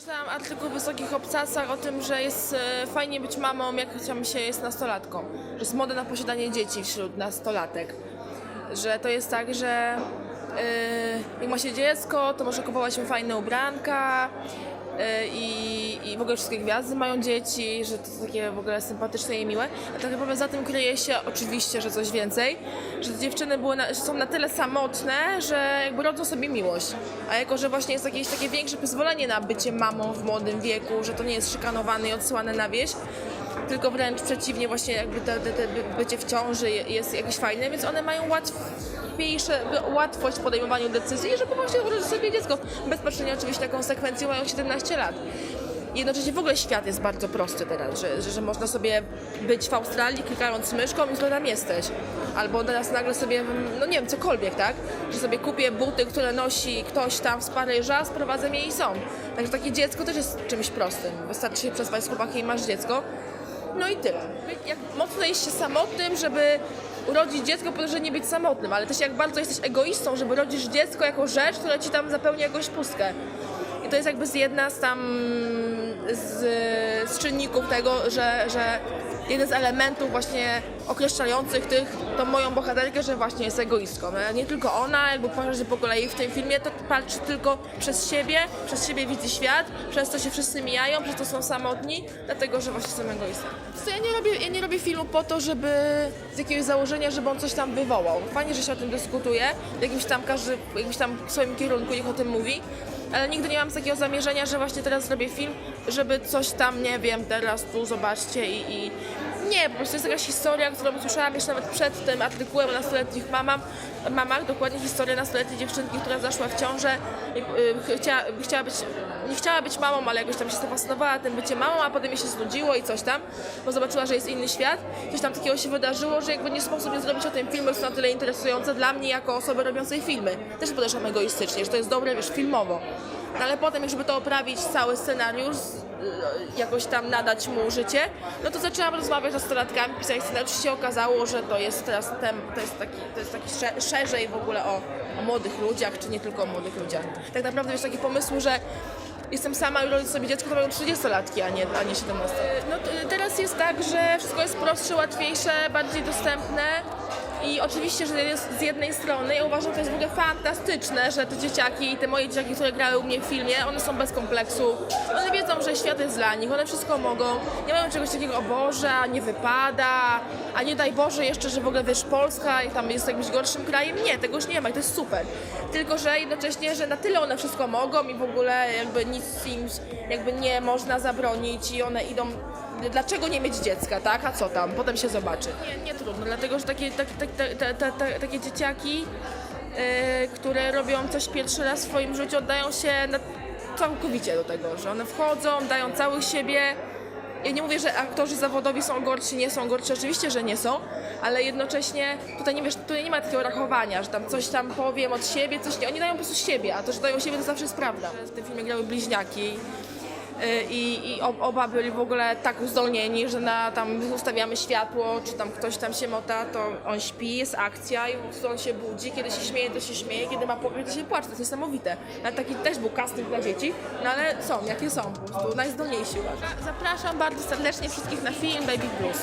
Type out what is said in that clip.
Czytałam artykuł w Wysokich Obcasach o tym, że jest e, fajnie być mamą, jak tam się jest nastolatką. Że jest moda na posiadanie dzieci wśród nastolatek. Że to jest tak, że e, jak ma się dziecko, to może kupować mu fajne ubranka i, i w ogóle wszystkie gwiazdy mają dzieci, że to jest takie w ogóle sympatyczne i miłe. A tak naprawdę za tym kryje się oczywiście, że coś więcej, że te dziewczyny były na, są na tyle samotne, że jakby rodzą sobie miłość. A jako, że właśnie jest jakieś takie większe pozwolenie na bycie mamą w młodym wieku, że to nie jest szykanowany i odsyłane na wieś, tylko wręcz przeciwnie, właśnie jakby te, te, te bycie w ciąży je- jest jakieś fajne, więc one mają łatwiejsze, łatwość w podejmowaniu decyzji, że po prostu urodzić sobie dziecko. Bez patrzenia oczywiście na konsekwencje, mają 17 lat. Jednocześnie w ogóle świat jest bardzo prosty teraz, że, że, że można sobie być w Australii, klikając myszką i tam jesteś. Albo teraz nagle sobie, no nie wiem, cokolwiek, tak? Że sobie kupię buty, które nosi ktoś tam z Paryża, sprowadzę je i są. Także takie dziecko też jest czymś prostym. Wystarczy się przespać z chłopakiem i masz dziecko. No i tyle. Jak mocno jest się samotnym, żeby urodzić dziecko, po to, żeby nie być samotnym, ale też jak bardzo jesteś egoistą, żeby rodzisz dziecko jako rzecz, która ci tam zapełnia jakąś pustkę. I to jest jakby z jedna z tam z, z czynników tego, że, że jeden z elementów właśnie określających tych, tą moją bohaterkę, że właśnie jest egoistką. No, Nie tylko ona, jakby każdy po kolei w tym filmie, to patrzy tylko przez siebie, przez siebie widzi świat, przez to się wszyscy mijają, przez to są samotni, dlatego, że właśnie są egoistą. Ja nie robię, ja nie robię filmu po to, żeby z jakiegoś założenia, żeby on coś tam wywołał. Fajnie, że się o tym dyskutuje, w jakimś tam każdy, jakimś tam swoim kierunku niech o tym mówi, ale nigdy nie mam takiego zamierzenia, że właśnie teraz zrobię film, żeby coś tam, nie wiem, teraz tu zobaczcie i, i... Nie, po prostu jest jakaś historia, którą słyszałam jeszcze nawet przed tym artykułem o nastoletnich mamach, mamach dokładnie historia nastoletniej dziewczynki, która zaszła w ciążę i y, chciała, chciała być, nie chciała być mamą, ale jakoś tam się zafascynowała tym byciem mamą, a potem jej się znudziło i coś tam, bo zobaczyła, że jest inny świat. Coś tam takiego się wydarzyło, że jakby nie sposób nie zrobić o tym filmu, jest na tyle interesujące dla mnie jako osoby robiącej filmy. Też podeszłam egoistycznie, że to jest dobre, wiesz, filmowo. No ale potem, żeby to oprawić cały scenariusz, jakoś tam nadać mu życie, no to zaczęłam rozmawiać z nastolatkami, pisać scenariusz się okazało, że to jest teraz tem, to jest taki, to jest taki sze- szerzej w ogóle o, o młodych ludziach, czy nie tylko o młodych ludziach. Tak naprawdę jest taki pomysł, że jestem sama i rodzę sobie dziecko, to mają 30-latki, a nie, a nie 17. No t- teraz jest tak, że wszystko jest prostsze, łatwiejsze, bardziej dostępne. I oczywiście, że z jednej strony, ja uważam, że to jest w ogóle fantastyczne, że te dzieciaki, te moje dzieciaki, które grały u mnie w filmie, one są bez kompleksu. One wiedzą, że świat jest dla nich, one wszystko mogą. Nie mają czegoś takiego, o Boże, nie wypada, a nie daj Boże jeszcze, że w ogóle wiesz, Polska i tam jest jakimś gorszym krajem. Nie, tego już nie ma i to jest super. Tylko, że jednocześnie, że na tyle one wszystko mogą i w ogóle jakby nic im jakby nie można zabronić i one idą dlaczego nie mieć dziecka, tak? A co tam? Potem się zobaczy. Nie, nie trudno, dlatego że takie, tak, tak, ta- ta- ta- ta- takie dzieciaki, yy, które robią coś pierwszy raz w swoim życiu, oddają się na, całkowicie do tego, że one wchodzą, dają całych siebie. Ja nie mówię, że aktorzy zawodowi są gorsi, nie są gorsi, oczywiście, że nie są, ale jednocześnie tutaj nie, wiesz, tutaj nie ma takiego rachowania, że tam coś tam powiem od siebie, coś nie. Oni dają po prostu siebie, a to, że dają siebie, to zawsze jest prawda. W tym filmie grały bliźniaki, i, i ob- oba byli w ogóle tak uzdolnieni, że na tam ustawiamy światło, czy tam ktoś tam się mota, to on śpi, jest akcja i po prostu on się budzi, kiedy się śmieje, to się śmieje, kiedy ma pokój, to się płacze, to jest niesamowite. Nawet taki też był casting dla dzieci, no ale są, jakie są, po prostu najzdolniejsi uważam. Zapraszam bardzo serdecznie wszystkich na film Baby Blues.